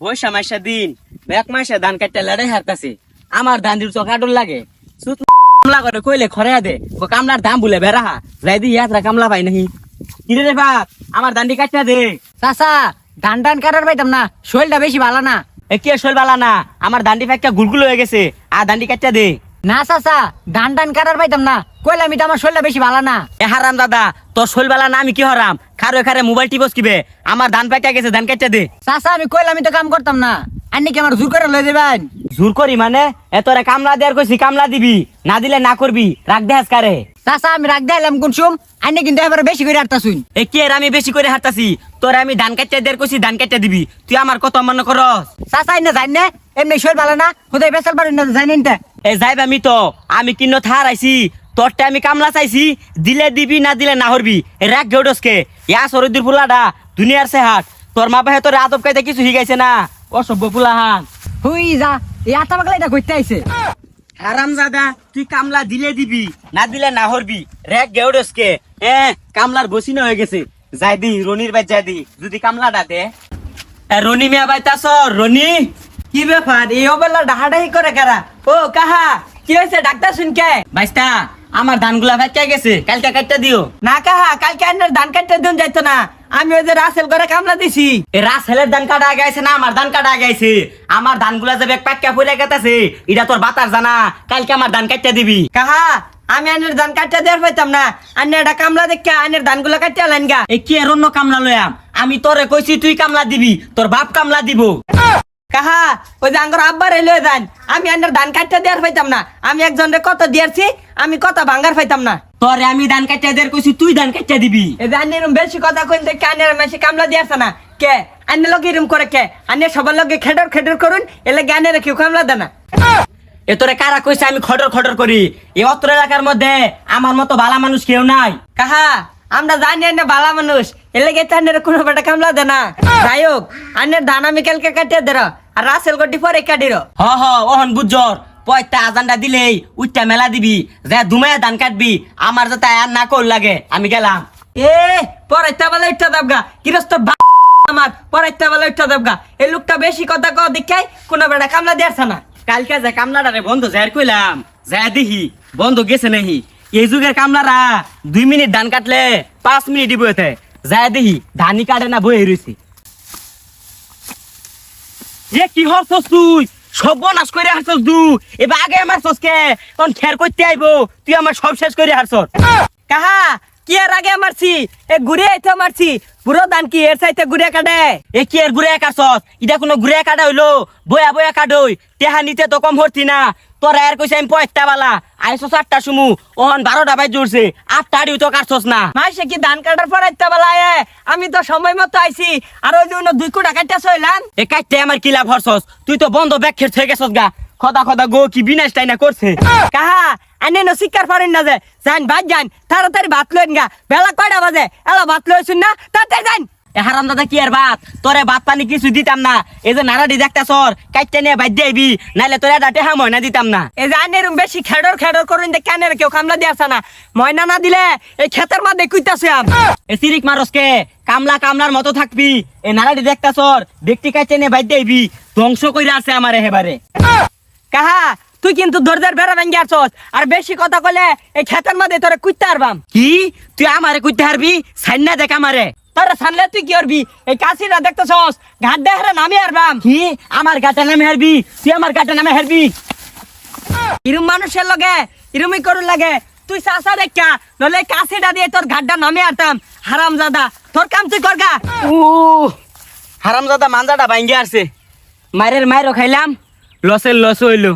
বৈশা মাসা দিন, এক মাসে ধান কাটতে লড়াই হারতাছে। আমার ধান দিল চোখা ডর লাগে। সুত কামলা করে কইলে খরে দে, ও কামলার দাম বলে বেড়াহা যাই দি ইয়াত্রা কামলা পাই নাহি। কিরে রে বাপ, আমার ধানটি কাটতে দে। চাচা, ধান টান কাটার পাইতাম না শরীরটা বেশি ভালো না। এ কি শোল বালা না? আমার ধানটি ফেক্কা গুলগুল হয়ে গেছে আর ধানটি কাটতে দে। না চাচা ধান টান কাটার পাইতাম না। কইলাম এটা আমার শরীরটা বেশি ভালো না। এ হারাম দাদা তোর শোল বালা না আমি কি হরাম? খারো খারে মোবাইল টিপস কিবে? আমার ধান ফেক্কা গেছে ধান কাটতে দে। চাচা আমি কইলাম তো কাম করতাম না। আন্নি কি আমার জোর করে লই দেবেন জোর করি মানে? এ তোরে কামলা দেয়ার কইছি কামলা দিবি। না দিলে না করবি। রাখ দেহাস কারে? চাচা আমি রাখ দিলাম কোন সুম। আন্নি কিন্তু এবারে বেশি করে শুন এ কি এর আমি বেশি করে হাঁটাছি তোরে আমি ধান কাটতে দেয়ার কইছি ধান কাটতে দিবি। তুই আমার কত অমান্য করস। চাচা এনে জান না। এমনি শরীর ভালো না। কোথায় বেসাল পারেন না জানেন তা এ যাইব আমি তো আমি কিন্ন থার আইছি তোরটা আমি কামলা চাইছি দিলে দিবি না দিলে না হরবি। রাখ গেউডসকে ইয়া সরদির ফুলাডা দুনিয়ার সে হাট তোর মা বাহে তোর আদব কাইতে কিছু শিখাইছে না অসভ্য ফুলাহান। হুই যা এই আটা পাগলা এটা করতে আইছে। হারাম দাদা তুই কামলা দিলে দিবি না দিলে না হরবি। রেক গেউডসকে এ কামলার বসিনা হয়ে গেছে। যাই দি রনির বাই যাই দি যদি কামলাটা দে। রনি মিয়া বাইতাছ রনি। কি ব্যাপার? এই অবেলা ডাহাডাহি করে কারা? ও কাহা? কি হয়েছে? ডাক্তার শুনকে? বাইস্তা আমার ধানগুলা ফেটে গেছে কালকে কাটতে দিও। না কাহা? কালকে আন্নার ধান কাটতে দিন যাইতো না। আমি ওই যে রাসেল করে কামলা দিছি। এ রাসেলের ধান কাটা গাইছে না আমার ধান কাটা গাইছে আমার ধানগুলা যে পাক্কা পড়ে গেতাছে এটা তোর বাতার জানা। কালকে আমার ধান কাটতে দিবি। কাহা? আমি আন্নার ধান কাটতে দেওয়ার পাইতাম না। আন্নার এটা কামলা দেখে আন্নার ধানগুলো কাটতে আলেন গা। এ কি এর অন্য কামলা লয়াম আমি তোরে কইছি তুই কামলা দিবি তোর বাপ কামলা দিব। কাহা? ওই যে আঙ্গর আব্বার এলো যান। আমি আন্নার ধান কাটতে দেওয়ার পাইতাম না। আমি একজনের কত দিয়েছি আমি কত ভাঙ্গার পাইতাম না। তোরে আমি ধান কাটতে দের কইছি তুই ধান কাটতে দিবি। এই যে আন্নের বেশি কথা কইন দেখে আন্নের কামলা দিয়েছে না? কে? আন্নের লগে এরম করে কে? আন্নের সবার লগে খেডর খেডর করুন এলে জ্ঞানের কেউ কামলা দেয় না। এ তোরে কারা কইছে আমি খটর খটর করি? এই অত্র এলাকার মধ্যে আমার মতো ভালা মানুষ কেউ নাই। কাহা? আমরা জানি না বালা মানুষ এলে গেতে আন্নের কোনো বেটা কামলা দে না। যাই হোক আন্নের ধান আমি কালকে কাটিয়ে দে আর রাসেল গড্ডি পরে কাটির হ হ ওহন বুঝর পয়টা আজানটা দিলেই উচ্চা মেলা দিবি যে দুমায়া ধান কাটবি আমার যাতে আর না কর লাগে আমি গেলাম। এ পরাইতে বলে উঠতে দেবগা বা- আমার পরাইতে বলে উঠতে দেবগা এই লোকটা বেশি কথা কও দেখাই কোনো বেটা কামলা দিয়েছে না। কালকে যে কামলাটারে বন্ধ যাই কইলাম যাই দেখি বন্ধ গেছে নাহি। এই যুগের কামলারা দুই মিনিট ধান কাটলে পাঁচ মিনিট দিব এতে যাই দেখি ধানই কাটে না বই রয়েছে এ, কি হরছস তুই? সর্বনাশ করে হারছস দু। এবার আগে আমার সসকে, তখন খের করতে আইবো। তুই আমার সব শেষ করে হারছস। কাহা? কি এর আগে মারছি? এ ঘুরে আইতে মারছি। পুরো দান কি এর সাইতে ঘুরে কাটে? এ কি এর ঘুরে কাটছস? এটা কোনো ঘুরে কাটা হইল? বয়া বয়া কাটই। টেহা নিতে তো কম না। তোরা এর কইছে আমি পয়টা বালা। আইসো চারটা সুমু। ওহন বারোটা বাই জুড়ছে আটটা আড়িও তো কাটছস না। মাইসে কি ধান কাটার পর আইতে বেলা এ? আমি তো সময় মতো আইছি। আর ওই জন্য দুই কোটা কাটতে চইলাম এ কাটতে আমার কি লাভ হরছস? তুই তো বন্ধ ব্যাগ গেছস গা। খদা খদা গো কি বিনাশ টাইনা করছে? কাহা আনে ন শিকার পারেন না যে। যান ভাত যান তাড়াতাড়ি ভাত লইন গা। বেলা কয়টা বাজে? এলা ভাত লইছুন না তাড়াতাড়ি যান। এ হারাম দাদা কি আর ভাত? তোরে ভাত পানি কিছু দিতাম না। এই যে নারাডি দেখতাছর কাটতে নিয়ে বাইর দিবি নাইলে তোরে ডাটে হা ময়না দিতাম না। এই যে আনের বেশি খেডর খেডর করুন দে কেন কেউ কামলা দিয়েছে না। ময়না না দিলে এই ক্ষেতের মধ্যে কুইতাছে আম। এ সিরিক মারসকে কামলা কামলার মতো থাকবি। এ নারাডি দেখতাছর ব্যক্তি কাটতে নিয়ে বাইর দিবি ধ্বংস কইরা আছে আমারে হেবারে। কাহা তুই কিন্তু দরজার বেড়া ভেঙ্গে আসছস। আর বেশি কথা কলে এই ক্ষেতের মধ্যে তোরে কুইতে আরবাম কি? তুই আমারে কইতে হারবি? সাইনা দেখ আমারে। তোরা সানলে তুই কি করবি? এই কাশিটা দেখতেছস ঘাট দেহরে নামি আরবাম কি? আমার গাটা নামে হারবি? তুই আমার গাটা নামে হারবি? ইরুম মানুষের লগে ইরুমি করুন লাগে। তুই চাষা দেখা নলে কাশিটা দিয়ে তোর ঘাটটা নামে আরতাম হারাম জাদা তোর কাম তুই করগা ও হারামজাদা মানজাটা ভাঙ্গে আসছে। মায়ের মায়েরও খাইলাম। লসের লস হইলো